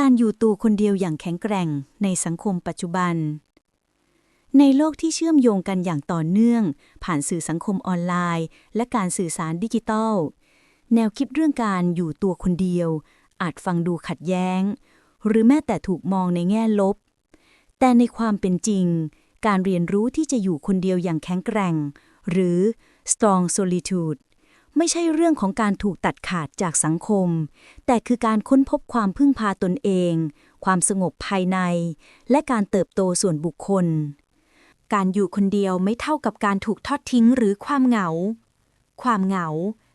การอยู่ตัวคนเดียวอย่างแข็งแกร่งในสังคมปัจจุบัน ในโลกที่เชื่อมโยงกันอย่างต่อเนื่อง ผ่านสื่อสังคมออนไลน์ และการสื่อสารดิจิทัล แนวคิดเรื่องการอยู่ตัวคนเดียว อาจฟังดูขัดแย้ง หรือแม้แต่ถูกมองในแง่ลบ แต่ในความเป็นจริง การเรียนรู้ที่จะอยู่คนเดียวอย่างแข็งแกร่ง หรือ strong solitude ไม่ใช่เรื่องของการถูกตัดขาดจากสังคม แต่คือการค้นพบความพึ่งพาตนเอง ความสงบภายใน และการเติบโตส่วนบุคคล การอยู่คนเดียวไม่เท่ากับการถูกทอดทิ้งหรือความเหงา ความเหงา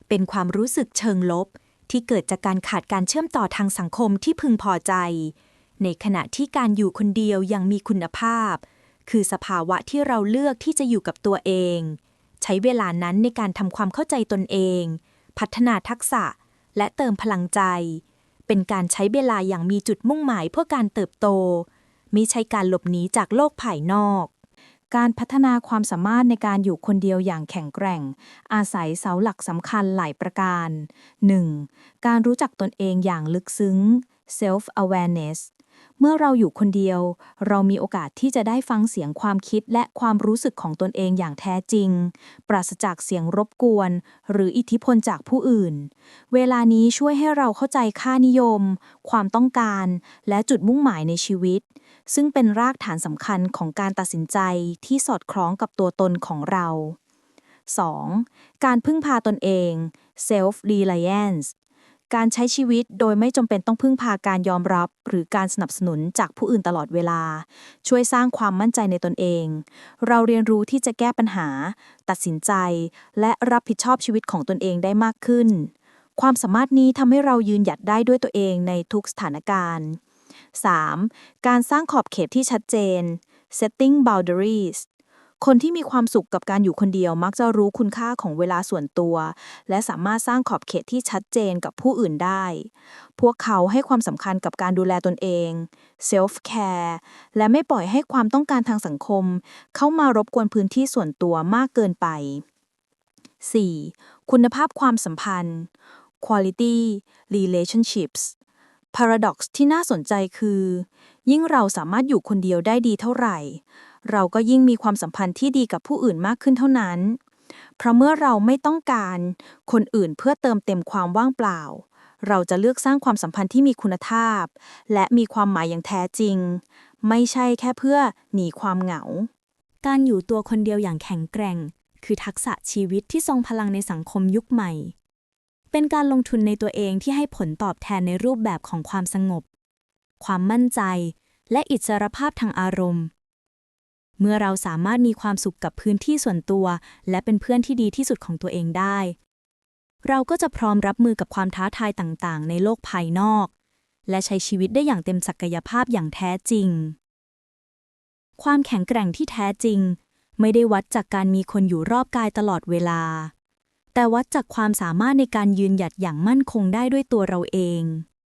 เป็นความรู้สึกเชิงลบ ที่เกิดจากการขาดการเชื่อมต่อทางสังคมที่พึงพอใจ ในขณะที่การอยู่คนเดียวยังมีคุณภาพ คือสภาวะที่เราเลือกที่จะอยู่กับตัวเอง ใช้เวลานั้นในการทำความเข้าใจตนเอง พัฒนาทักษะ และเติมพลังใจ เป็นการใช้เวลาอย่างมีจุดมุ่งหมายเพื่อการเติบโต มิใช่การหลบหนีจากโลกภายนอก การพัฒนาความสามารถในการอยู่คนเดียวอย่างแข็งแกร่ง อาศัยเสาหลักสำคัญหลายประการ 1. การรู้จักตนเองอย่างลึกซึ้ง self awareness เมื่อเราอยู่คนเดียว เรามีโอกาสที่จะได้ฟังเสียงความคิดและความรู้สึกของตนเองอย่างแท้จริง ปราศจากเสียงรบกวน หรืออิทธิพลจากผู้อื่น เวลานี้ช่วยให้เราเข้าใจค่านิยม ความต้องการ และจุดมุ่งหมายในชีวิต ซึ่งเป็นรากฐานสำคัญของการตัดสินใจที่สอดคล้องกับตัวตนของเรา 2. การพึ่งพาตนเอง self reliance การใช้ชีวิตโดยไม่จำเป็นต้องพึ่งพาการยอมรับ หรือการสนับสนุนจากผู้อื่นตลอดเวลา ช่วยสร้างความมั่นใจในตนเอง เราเรียนรู้ที่จะแก้ปัญหา ตัดสินใจ และรับผิดชอบชีวิตของตนเองได้มากขึ้น ความสามารถนี้ทำให้เรายืนหยัดได้ด้วยตัวเองในทุกสถานการณ์ 3. การสร้างขอบเขตที่ชัดเจน setting boundaries คนที่มีความสุขกับการอยู่คนเดียวมักจะรู้คุณค่าของเวลาส่วนตัว และสามารถสร้างขอบเขตที่ชัดเจนกับผู้อื่นได้ พวกเขาให้ความสำคัญกับการดูแลตนเอง self care และไม่ปล่อยให้ความต้องการทางสังคม เข้ามารบกวนพื้นที่ส่วนตัวมากเกินไป 4. คุณภาพความสัมพันธ์ quality relationships paradox ที่น่าสนใจคือ ยิ่งเราสามารถอยู่คนเดียวได้ดีเท่าไหร่ เราก็ยิ่งมีความสัมพันธ์ที่ดีกับผู้อื่นมากขึ้นเท่านั้น เพราะเมื่อเราไม่ต้องการคนอื่นเพื่อเติมเต็มความว่างเปล่า เราจะเลือกสร้างความสัมพันธ์ที่มีคุณภาพ และมีความหมายอย่างแท้จริง ไม่ใช่แค่เพื่อหนีความเหงา การอยู่ตัวคนเดียวอย่างแข็งแกร่ง คือทักษะชีวิตที่ทรงพลังในสังคมยุคใหม่ เป็นการลงทุนในตัวเองที่ให้ผลตอบแทนในรูปแบบของความสงบ ความมั่นใจและอิสรภาพทางอารมณ์ เมื่อเราสามารถมีความสุขกับพื้นที่ส่วนตัว และเป็นเพื่อนที่ดีที่สุดของตัวเองได้ เราก็จะพร้อมรับมือกับความท้าทายต่างๆ ในโลกภายนอก และใช้ชีวิตได้อย่างเต็มศักยภาพอย่างแท้จริง ความแข็งแกร่งที่แท้จริง ไม่ได้วัดจากการมีคนอยู่รอบกายตลอดเวลา แต่วัดจากความสามารถในการยืนหยัดอย่างมั่นคงได้ด้วยตัวเราเอง